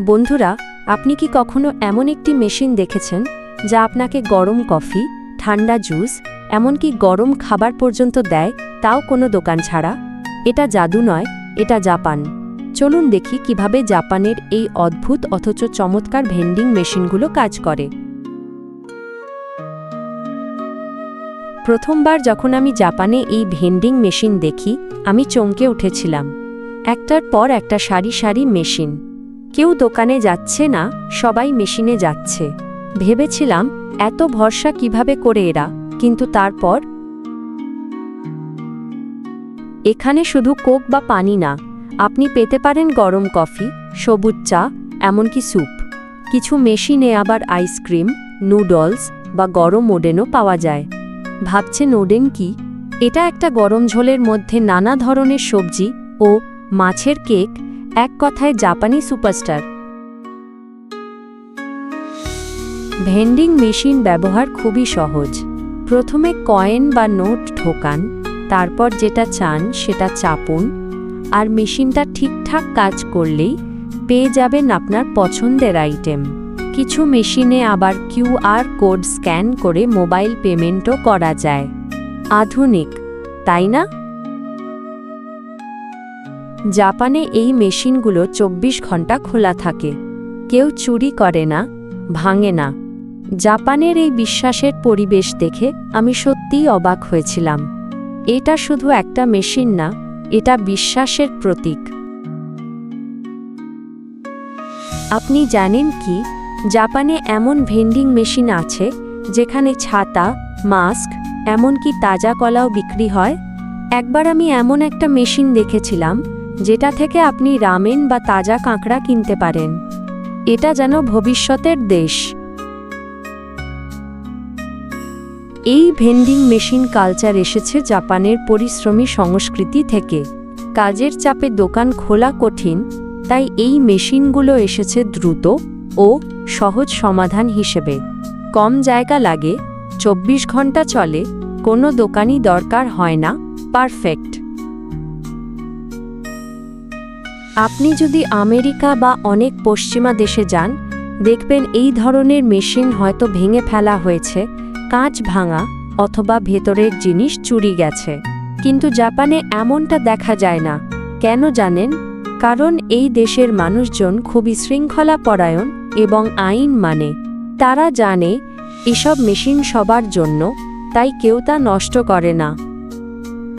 বন্ধুরা, আপনি কি কখনো এমন একটি মেশিন দেখেছেন যা আপনাকে গরম কফি, ঠান্ডা জুস, এমনকি গরম খাবার পর্যন্ত দেয় তাও কোনো দোকান ছাড়া? এটা জাদু নয়, এটা জাপান। চলুন দেখি কীভাবে জাপানের এই অদ্ভুত অথচ চমৎকার ভেন্ডিং মেশিনগুলো কাজ করে। প্রথমবার যখন আমি জাপানে এই ভেন্ডিং মেশিন দেখি, আমি চমকে উঠেছিলাম। একটার পর একটা সারি সারি মেশিন। কেউ দোকানে যাচ্ছে না, সবাই মেশিনে যাচ্ছে। ভেবেছিলাম, এত ভরসা কীভাবে করে এরা, কিন্তু তারপর এখানে শুধু কোক বা পানি না, আপনি পেতে পারেন গরম কফি, সবুজ চা, এমনকি স্যুপ। কিছু মেশিনে আবার আইসক্রিম নুডলস বা গরম ওডেনও পাওয়া যায়। ভাবছেন ওডেন কি? এটা একটা গরম ঝোলের মধ্যে নানা ধরনের সবজি ও মাছের কেক এক কথায় জাপানি সুপারস্টার। ভেন্ডিং মেশিন ব্যবহার খুবই সহজ। প্রথমে কয়েন বা নোট ঢোকান, তারপর যেটা চান সেটা চাপুন, আর মেশিনটা ঠিকঠাক কাজ করলেই পেয়ে যাবেন আপনার পছন্দের আইটেম। কিছু মেশিনে আবার কিউআর কোড স্ক্যান করে মোবাইল পেমেন্টও করা যায়। আধুনিক, তাই না? জাপানে এই মেশিনগুলো চব্বিশ ঘণ্টা খোলা থাকে। কেউ চুরি করে না, ভাঙে না। জাপানের এই বিশ্বাসের পরিবেশ দেখে আমি সত্যিই অবাক হয়েছিলাম। এটা শুধু একটা মেশিন না, এটা বিশ্বাসের প্রতীক। আপনি জানেন কি? জাপানে এমন ভেন্ডিং মেশিন আছে, যেখানে ছাতা, মাস্ক, এমনকি তাজা কলাও বিক্রি হয়। একবার আমি এমন একটা মেশিন দেখেছিলাম যেটা থেকে আপনি রামেন বা তাজা কাঁকড়া কিনতে পারেন। এটা যেন ভবিষ্যতের দেশ। এই ভেন্ডিং মেশিন কালচার এসেছে জাপানের পরিশ্রমী সংস্কৃতি থেকে। কাজের চাপে দোকান খোলা কঠিন, তাই এই মেশিনগুলো এসেছে দ্রুত ও সহজ সমাধান হিসেবে। কম জায়গা লাগে, চব্বিশ ঘণ্টা চলে, কোনো দোকানই দরকার হয় না, পারফেক্ট। আপনি যদি আমেরিকা বা অনেক পশ্চিমা দেশে যান, দেখবেন এই ধরনের মেশিন হয়তো ভেঙে ফেলা হয়েছে, কাঁচ ভাঙা অথবা ভেতরের জিনিস চুরি গেছে। কিন্তু জাপানে এমনটা দেখা যায় না। কেন জানেন? কারণ এই দেশের মানুষজন খুবই শৃঙ্খলা পরায়ণ এবং আইন মানে। তারা জানে, এসব মেশিন সবার জন্য, তাই কেউ তা নষ্ট করে না।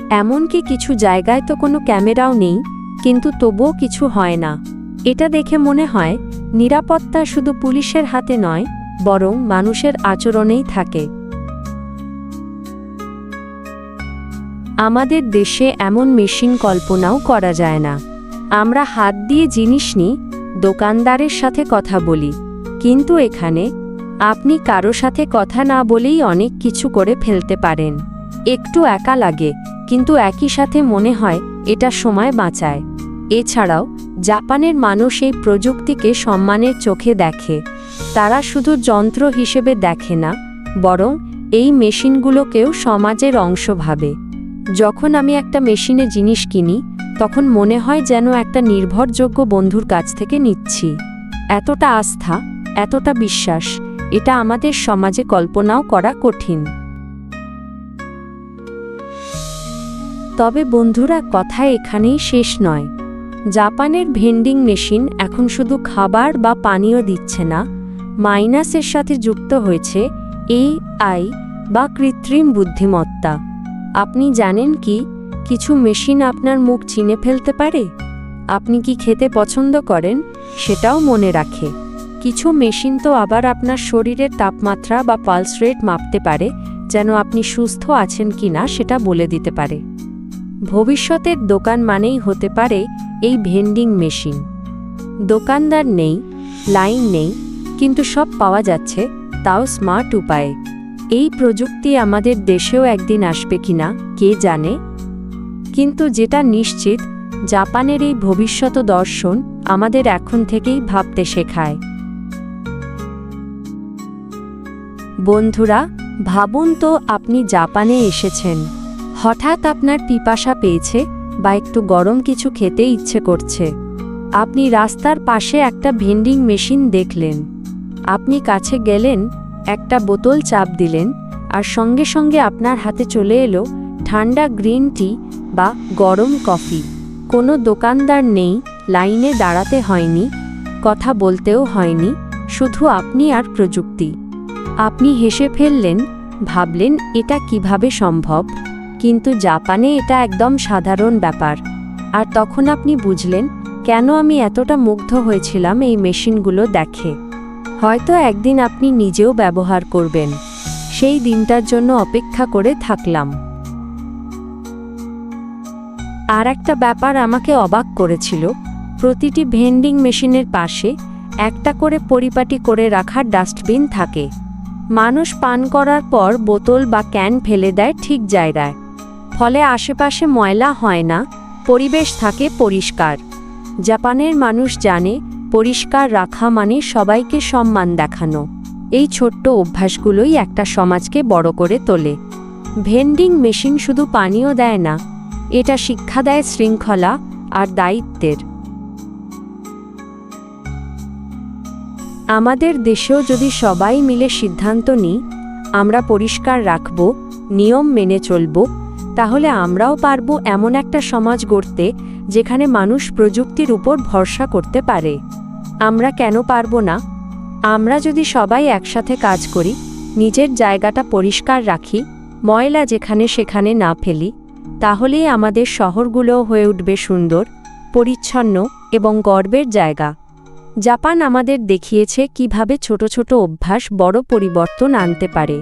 এমনকি কিছু জায়গায় তো কোনো ক্যামেরাও নেই। কিন্তু তবুও কিছু হয় না। এটা দেখে মনে হয়, নিরাপত্তা শুধু পুলিশের হাতে নয়, বরং মানুষের আচরণেই থাকে। আমাদের দেশে এমন মেশিন কল্পনাও করা যায় না। আমরা হাত দিয়ে জিনিস নিই দোকানদারের সাথে কথা বলি। কিন্তু এখানে, আপনি কারও সাথে কথা না বলেই অনেক কিছু করে ফেলতে পারেন। একটু একা লাগে, কিন্তু একই সাথে মনে হয়, এটা সময় বাঁচায়। এছাড়াও, জাপানের মানুষ এই প্রযুক্তিকে সম্মানের চোখে দেখে। তারা শুধু যন্ত্র হিসেবে দেখে না, বরং এই মেশিনগুলোকেও সমাজের অংশ ভাবে। যখন আমি একটা মেশিনে জিনিস কিনি, তখন মনে হয় যেন একটা নির্ভরযোগ্য বন্ধুর কাছ থেকে নিচ্ছি। এতটা আস্থা, এতটা বিশ্বাস, এটা আমাদের সমাজে কল্পনাও করা কঠিন। তবে বন্ধুরা, কথা এখানেই শেষ নয়। জাপানের ভেন্ডিং মেশিন এখন শুধু খাবার বা পানীয় দিচ্ছে না, মাইনাসের সাথে যুক্ত হয়েছে এআই বা কৃত্রিম বুদ্ধিমত্তা। আপনি জানেন কি, কিছু মেশিন আপনার মুখ চিনে ফেলতে পারে? আপনি কি খেতে পছন্দ করেন? সেটাও মনে রাখে। কিছু মেশিন তো আবার আপনার শরীরের তাপমাত্রা বা পালস রেট মাপতে পারে, যেন আপনি সুস্থ আছেন কি না সেটা বলে দিতে পারে। ভবিষ্যতের দোকান মানেই হতে পারে এই ভেন্ডিং মেশিন। দোকানদার নেই, লাইন নেই, কিন্তু সব পাওয়া যাচ্ছে, তাও স্মার্ট উপায়ে। এই প্রযুক্তি আমাদের দেশেও একদিন আসবে কিনা কে জানে? কিন্তু যেটা নিশ্চিত, জাপানের এই ভবিষ্যৎ দর্শন আমাদের এখন থেকেই ভাবতে শেখায়। বন্ধুরা, ভাবুন তো আপনি জাপানে এসেছেন। হঠাৎ আপনার পিপাসা পেয়েছে বা একটু গরম কিছু খেতে ইচ্ছে করছে। আপনি রাস্তার পাশে একটা ভেন্ডিং মেশিন দেখলেন। আপনি কাছে গেলেন, একটা বোতল চাপ দিলেন, আর সঙ্গে সঙ্গে আপনার হাতে চলে এলো ঠান্ডা গ্রিন টি বা গরম কফি। কোনো দোকানদার নেই, লাইনে দাঁড়াতে হয়নি, কথা বলতেও হয়নি, শুধু আপনি আর প্রযুক্তি। আপনি হেসে ফেললেন, ভাবলেন এটা কীভাবে সম্ভব? কিন্তু জাপানে এটা একদম সাধারণ ব্যাপার। আর তখন আপনি বুঝলেন, কেন আমি এতটা মুগ্ধ হয়েছিলাম এই মেশিনগুলো দেখে। হয়তো একদিন আপনি নিজেও ব্যবহার করবেন। সেই দিনটার জন্য অপেক্ষা করে থাকলাম। আর একটা ব্যাপার আমাকে অবাক করেছিল, প্রতিটি ভেন্ডিং মেশিনের পাশে একটা করে পরিপাটি করে রাখার ডাস্টবিন থাকে। মানুষ পান করার পর বোতল বা ক্যান ফেলে দেয় ঠিক জায়গায়। ফলে আশেপাশে ময়লা হয় না, পরিবেশ থাকে পরিষ্কার। জাপানের মানুষ জানে, পরিষ্কার রাখা মানে সবাইকে সম্মান দেখানো। এই ছোট্ট অভ্যাসগুলোই একটা সমাজকে বড় করে তোলে। ভেন্ডিং মেশিন শুধু পানীয় দেয় না, এটা শিক্ষা দেয় শৃঙ্খলা আর দায়িত্বের। আমাদের দেশেও যদি সবাই মিলে সিদ্ধান্ত নিই, আমরা পরিষ্কার রাখব, নিয়ম মেনে চলব তাহলে আমরাও পারব এমন একটা সমাজ গড়তে যেখানে মানুষ প্রযুক্তির উপর ভরসা করতে পারে। আমরা কেন পারব না? আমরা যদি সবাই একসাথে কাজ করি, নিজের জায়গাটা পরিষ্কার রাখি, ময়লা যেখানে সেখানে না ফেলি, তাহলেই আমাদের শহরগুলোও হয়ে উঠবে সুন্দর, পরিচ্ছন্ন এবং গর্বের জায়গা। জাপান আমাদের দেখিয়েছে কীভাবে ছোট ছোট অভ্যাস বড় পরিবর্তন আনতে পারে।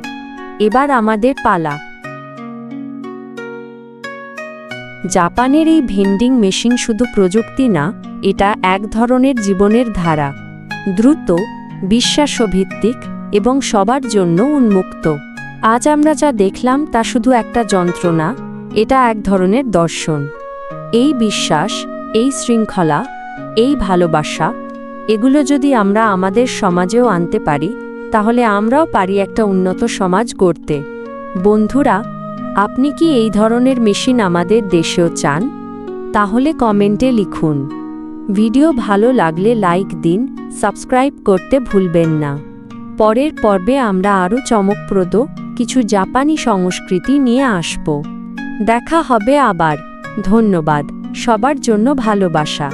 এবার আমাদের পালা। জাপানের এই ভেন্ডিং মেশিন শুধু প্রযুক্তি না, এটা এক ধরনের জীবনের ধারা। দ্রুত, বিশ্বাসভিত্তিক এবং সবার জন্য উন্মুক্ত। আজ আমরা যা দেখলাম তা শুধু একটা যন্ত্রণা, এটা এক ধরনের দর্শন। এই বিশ্বাস, এই শৃঙ্খলা, এই ভালোবাসা, এগুলো যদি আমরা আমাদের সমাজেও আনতে পারি, তাহলে আমরাও পারি একটা উন্নত সমাজ গড়তে। বন্ধুরা আপনি কি এই ধরনের মেশিন আমাদের দেশেও চান? তাহলে কমেন্টে লিখুন। ভিডিও ভালো লাগলে লাইক দিন, সাবস্ক্রাইব করতে ভুলবেন না। পরের পর্বে আমরা আরও চমকপ্রদ কিছু জাপানি সংস্কৃতি নিয়ে আসব। দেখা হবে আবার। ধন্যবাদ। সবার জন্য ভালোবাসা।